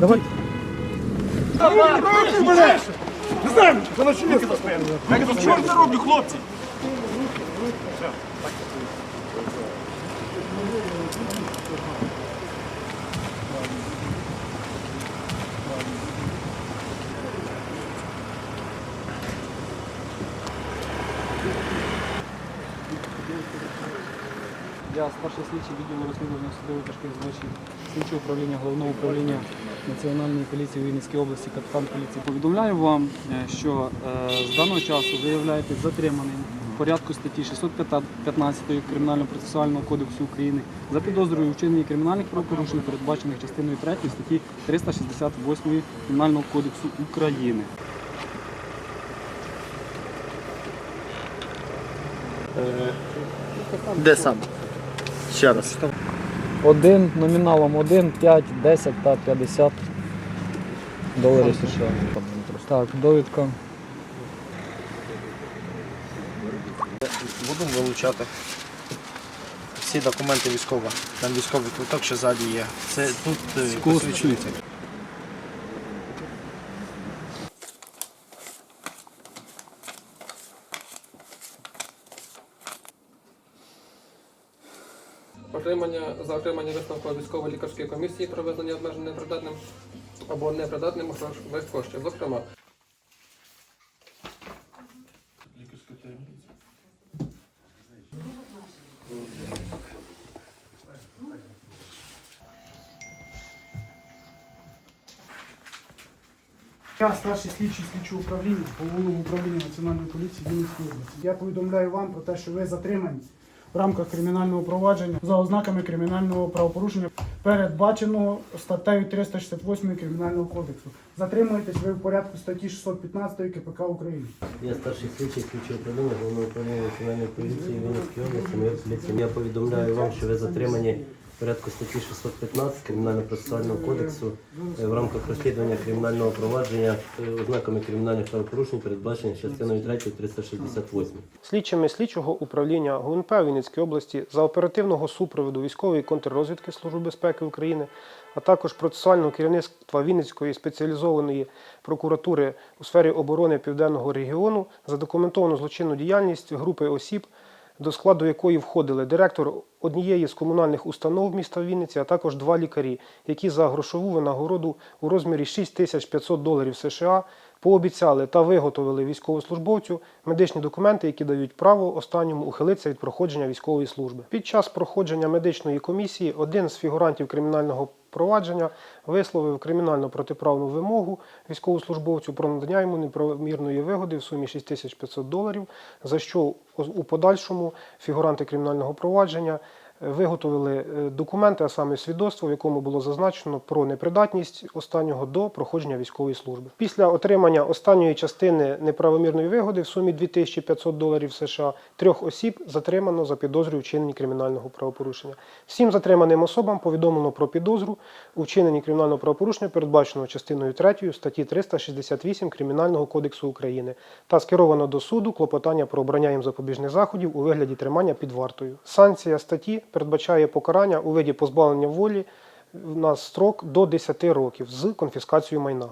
Давай. Не знаю, це на чоловіка постоянно. Що я роблю, хлопці? Я старший слідчий відділу розслідування судових тяжких злочинів, слідчого управління головного управління Національної поліції у області, капітан поліції. Повідомляю вам, е, що е, з даного часу ви являєтесь затриманим в порядку статті 615 Кримінально-процесуального кодексу України за підозрою у вчиненні кримінальних правопорушень, передбачених частиною 3 статті 368 Кримінального кодексу України. Де сам? Ще раз. Один номіналом 1, 5, 10 та 50 доларів США. Так, довідка. Будемо вилучати всі документи військові. Там військовий квиток, що ззаді є. Це тут е, посвідчується. Отримання за отримання висновку військово-лікарської комісії про визнання обмежено непридатним або непридатним грош- коштів. Зокрема, Я старший слідчий слідчого управління головного управління Національної поліції Вінницької області. Я повідомляю вам про те, що ви затримані в рамках кримінального провадження за ознаками кримінального правопорушення, передбаченого статтею 368 Кримінального кодексу. Затримуєтесь ви в порядку статті 615 КПК України. Я старший слідчий слідчого управління головного управління національної поліції Вінницької області. Я повідомляю вам, що ви затримані порядку статті 615 Кримінально-процесуального кодексу е, в рамках розслідування кримінального провадження е, ознаками кримінальних правопорушень, передбачених частиною 3 368. Слідчими слідчого управління ГУНП в Вінницькій області за оперативного супроводу військової контррозвідки Служби безпеки України, а також процесуального керівництва Вінницької спеціалізованої прокуратури у сфері оборони Південного регіону задокументовано злочинну діяльність групи осіб, до складу якої входили директор однієї з комунальних установ міста Вінниці, а також два лікарі, які за грошову винагороду у розмірі 6500 доларів США пообіцяли та виготовили військовослужбовцю медичні документи, які дають право останньому ухилитися від проходження військової служби. Під час проходження медичної комісії один з фігурантів кримінального провадження висловив кримінально протиправну вимогу військовослужбовцю про надання йому неправомірної вигоди в сумі 6500 доларів, за що у подальшому фігуранти кримінального провадження виготовили е, документи, а саме свідоцтво, в якому було зазначено про непридатність останнього до проходження військової служби. Після отримання останньої частини неправомірної вигоди в сумі 2500 доларів США трьох осіб затримано за підозрою у вчиненні кримінального правопорушення. Всім затриманим особам повідомлено про підозру у кримінального правопорушення, передбаченого частиною 3 статті 368 Кримінального кодексу України, та скеровано до суду клопотання про обрання їм запобіжних заходів у вигляді тримання під вартою. Санкція статті передбачає покарання у виді позбавлення волі на строк до 10 років з конфіскацією майна.